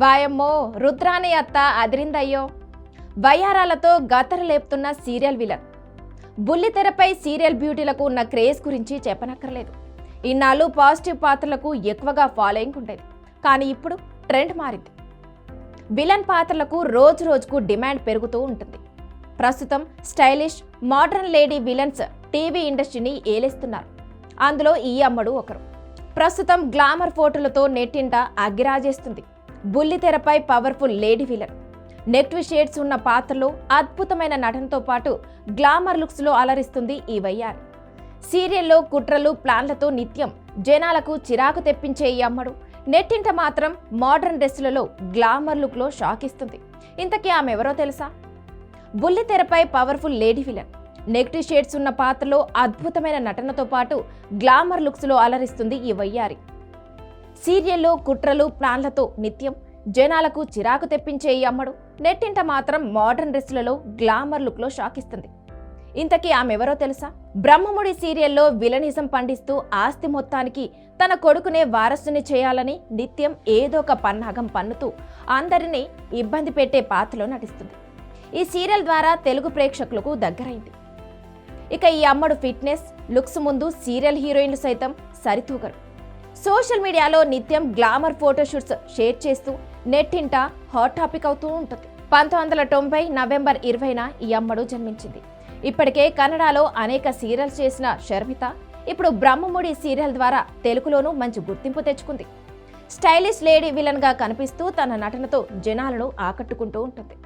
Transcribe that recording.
వాయమ్మో రుద్రాని అత్త అదిరిందయ్యో. వయ్యారాలతో గతర లేపుతున్న సీరియల్ విలన్. బుల్లితెరపై సీరియల్ బ్యూటీలకు ఉన్న క్రేజ్ గురించి చెప్పనక్కర్లేదు. ఇన్నాళ్ళు పాజిటివ్ పాత్రలకు ఎక్కువగా ఫాలోయింగ్ ఉండేది. కానీ ఇప్పుడు ట్రెండ్ మారింది. విలన్ పాత్రలకు రోజు రోజుకు డిమాండ్ పెరుగుతూ ఉంటుంది. ప్రస్తుతం stylish modern lady villains TV ఇండస్ట్రీని ఏలేస్తున్నారు. అందులో ఈ అమ్మడు ఒకరు. ప్రస్తుతం గ్లామర్ ఫోటోలతో నెట్టింట అగ్గిరాజేస్తుంది. బుల్లితెరపై పవర్ఫుల్ లేడీ విలన్. నెక్ట్ షేడ్స్ ఉన్న పాత్రలో అద్భుతమైన నటనతో పాటు గ్లామర్ లుక్స్లో అలరిస్తుంది ఈ వయ్యారి. సీరియల్లో కుట్రలు ప్లాన్లతో నిత్యం జనాలకు చిరాకు తెప్పించే ఈ అమ్మడు. నెట్టింట మాత్రం మోడర్న్ డ్రెస్సులలో గ్లామర్ లుక్లో షాక్ ఇస్తుంది ఇంతకీ ఆమె ఎవరో తెలుసా? బుల్లితెరపై powerful lady villain. Negative shades ఉన్న పాత్రలో అద్భుతమైన నటనతో పాటు గ్లామర్ లుక్స్లో అలరిస్తుంది ఈ వయ్యారి. సీరియల్లో కుట్రలు ప్లాన్లతో నిత్యం జనాలకు చిరాకు తెప్పించే ఈ అమ్మడు నెట్టింట మాత్రం మోడర్న్ డ్రెస్సులలో గ్లామర్ లుక్లో షాక్ ఇస్తుంది ఇంతకీ ఆమె ఎవరో తెలుసా? బ్రహ్మముడి సీరియల్లో విలనిజం పండిస్తూ ఆస్తి మొత్తానికి తన కొడుకునే వారసుని చేయాలని నిత్యం ఏదో ఒక పన్నాగం పన్నుతూ అందరినీ ఇబ్బంది పెట్టే పాత్రలో నటిస్తుంది. ఈ సీరియల్ ద్వారా తెలుగు ప్రేక్షకులకు దగ్గరైంది. ఇక ఈ అమ్మడు ఫిట్నెస్ లుక్స్ ముందు సీరియల్ హీరోయిన్లు సైతం సరితూగరు. సోషల్ మీడియాలో నిత్యం గ్లామర్ ఫోటోషూట్స్ షేర్ చేస్తూ నెట్టింట హాట్ టాపిక్ అవుతూ ఉంటుంది. పంతొమ్మిది వందల తొంభై నవంబర్ ఇరవైన ఈ అమ్మడు జన్మించింది. ఇప్పటికే కన్నడలో అనేక సీరియల్స్ చేసిన షర్మిత ఇప్పుడు బ్రహ్మముడి సీరియల్ ద్వారా తెలుగులోనూ మంచి గుర్తింపు తెచ్చుకుంది. స్టైలిష్ లేడీ విలన్గా కనిపిస్తూ తన నటనతో జనాలను ఆకట్టుకుంటూ ఉంటుంది.